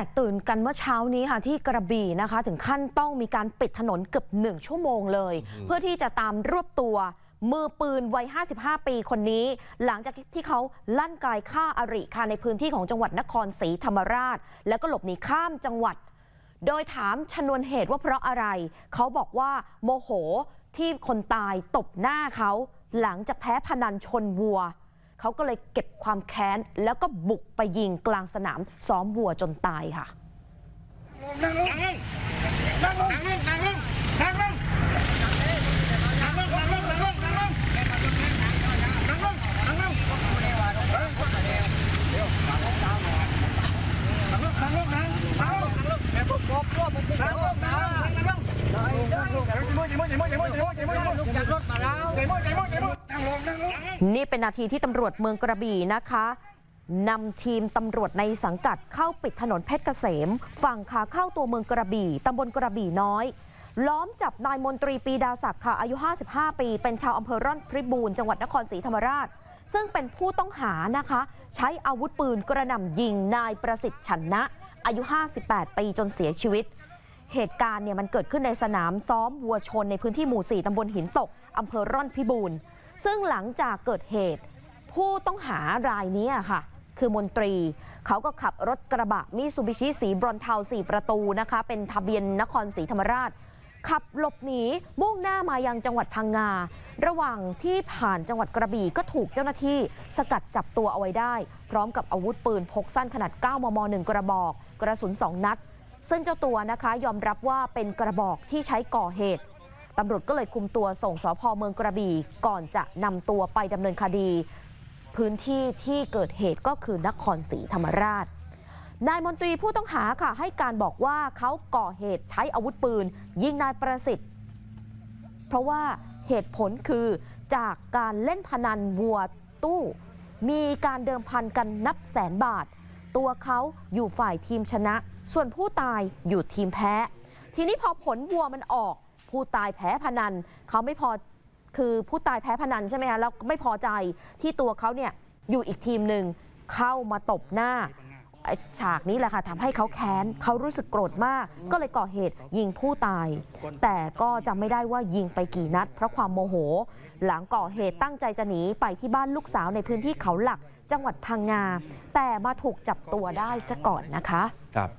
แตกตื่นกันเมื่อเช้านี้ค่ะที่กระบี่นะคะ ถึงขั้นต้องมีการปิดถนนเกือบหนึ่งชั่วโมงเลย เพื่อที่จะตามรวบตัวมือปืนวัย 55 ปีคนนี้ หลังจากที่เขาลั่นกายฆ่าอาริค่ะในพื้นที่ของจังหวัดนครศรีธรรมราช แล้วก็หลบหนีข้ามจังหวัด โดยถามชนวนเหตุว่าเพราะอะไร เขาบอกว่าโมโหที่คนตายตบหน้าเขา หลังจากแพ้พนันชนวัว เขาก็เลยเก็บความแค้น แล้วก็บุกไปยิงกลางสนามซ้อมบัวจนตายค่ะนั่งลงนั่งลงนั่งลงนั่งลงนั่งลงนั่งลงนั่งลงนั่งลงนั่งลงนั่งลงนั่งลง นี่เป็นนาทีที่ตำรวจเมืองกระบี่นะคะนำทีมตำรวจในสังกัดเข้าปิดถนนเพชรเกษม ฝั่งขาเข้าตัวเมืองกระบี่ตำบลกระบี่น้อย ล้อมจับนายมนตรีปีดาศักดิ์ค่ะอายุ 55 ปี เป็นชาวอำเภอร่อนพิบูรณ์จังหวัดนครศรีธรรมราช ซึ่งเป็นผู้ต้องหานะคะ ใช้อาวุธปืนกระหน่ำยิงนายประสิทธิ์ฉันนะ อายุ 58 ปีจนเสียชีวิต เหตุการณ์เนี่ยมันเกิดขึ้นในสนามซ้อมวัวชนในพื้นที่หมู่ 4ตำบลหินตกอำเภอร่อนพิบูรณ์ ซึ่งหลังจากเกิดเหตุ ผู้ต้องหารายนี้ค่ะ คือมนตรี เขาก็ขับรถกระบะมิซูบิชิสีบรอนเทา4ประตูนะคะ เป็นทะเบียนนครศรีธรรมราช ขับหลบหนีมุ่งหน้ามายังจังหวัดพังงา ระหว่างที่ผ่านจังหวัดกระบี่ก็ถูกเจ้าหน้าที่สกัดจับตัวเอาไว้ได้ พร้อมกับอาวุธปืนพกสั้นขนาด 9 มม 1 กระบอก กระสุน 2 นัดซึ่งเจ้าตัวนะคะยอมรับว่าเป็นกระบอกที่ใช้ก่อเหตุ ตำรวจก็เลยคุมตัวส่งสพเมืองกระบี่ก่อนจะนำตัวไปดำเนินคดี พื้นที่ที่เกิดเหตุก็คือนครศรีธรรมราช นายมนตรีผู้ต้องหาค่ะให้การบอกว่าเขาก่อเหตุใช้อาวุธปืน ยิงนายประสิทธิ์ เพราะว่าเหตุผลคือจากการเล่นพนันวัวตู้ มีการเดิมพันกันนับแสนบาท ตัวเขาอยู่ฝ่ายทีมชนะ ส่วนผู้ตายอยู่ทีมแพ้ ทีนี้พอผลวัวมันออก ผู้ตายแพ้พนันเขาไม่พอคือผู้ตายแพ้พนันใช่ไหมคะแล้วไม่พอใจที่ตัวเขาเนี่ยอยู่อีกทีมหนึ่งเข้ามาตบหน้าฉากนี้แหละค่ะทำให้เขาแค้นเขารู้สึกโกรธมาก ก็เลยก่อเหตุยิงผู้ตาย แต่ก็จำไม่ได้ว่ายิงไปกี่นัด เพราะความโมโห หลังก่อเหตุตั้งใจจะหนีไปที่บ้านลูกสาวในพื้นที่เขาหลักจังหวัดพังงา แต่มาถูกจับตัวได้ซะก่อนนะคะ ครับ